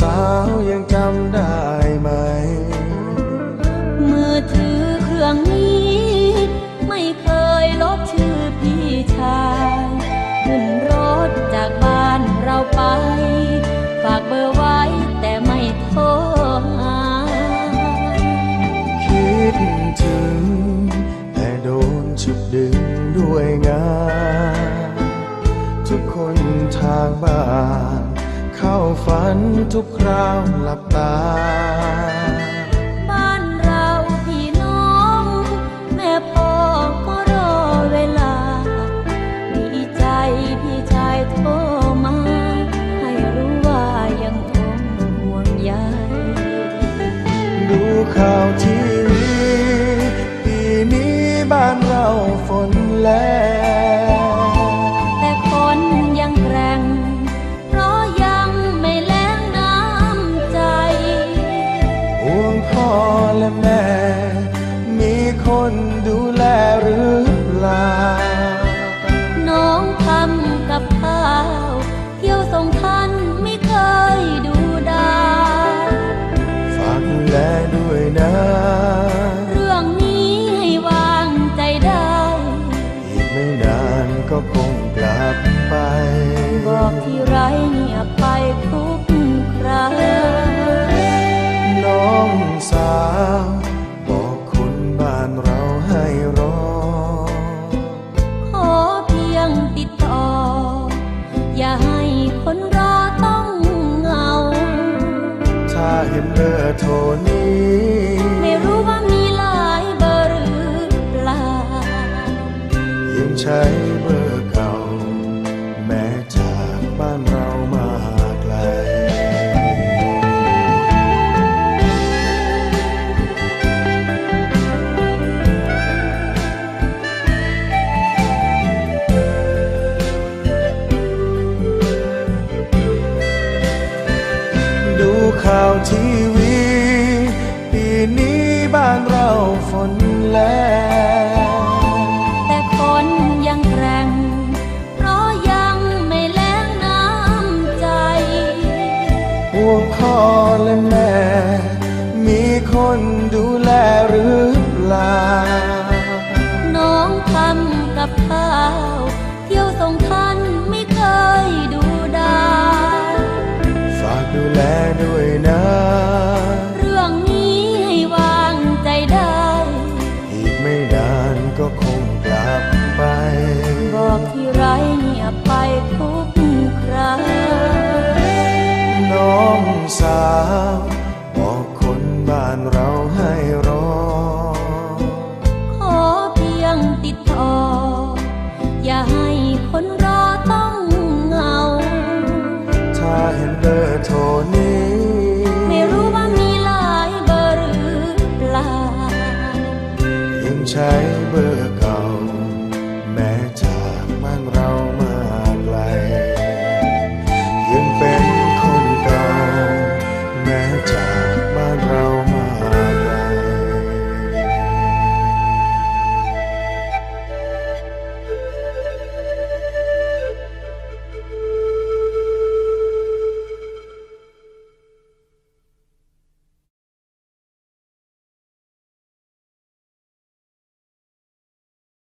สาวยังจำได้ไหม มือถือเครื่องนี้ ทุกคราวหลับตา ไม่นานก็คงกลับไป บอกที่ไรเงียบไปทุกคราน้องสาวบอกคุณบ้านเราให้รอ ขอเพียงติดต่อ อย่าให้คนรอต้องเหงา ถ้าเห็นเบอร์โทรนี้ากบ้านเรามาไกล ดูข่าวทีวี ปีนี้บ้านเราฝนแล้ว วกพ่อและแม่ มีคนดูแลหรือเปล่า น้องทำกับข้าว เที่ยวส่งท่านไม่เคยดูดาฝากดูแลด้วยนะ เรื่องนี้ให้วางใจได้ อีกไม่นานก็คงกลับไป บอกที่ไรเงียบไปทุก สาว บอกคนบ้านเราให้รอ ขอเพียงติดต่อ อย่าให้คนรอต้องเหงา ถ้าเห็นเบอร์โทรนี้ ไม่รู้ว่ามีหลายเบอร์เปล่ายิ่งใช้เบอร์เก่า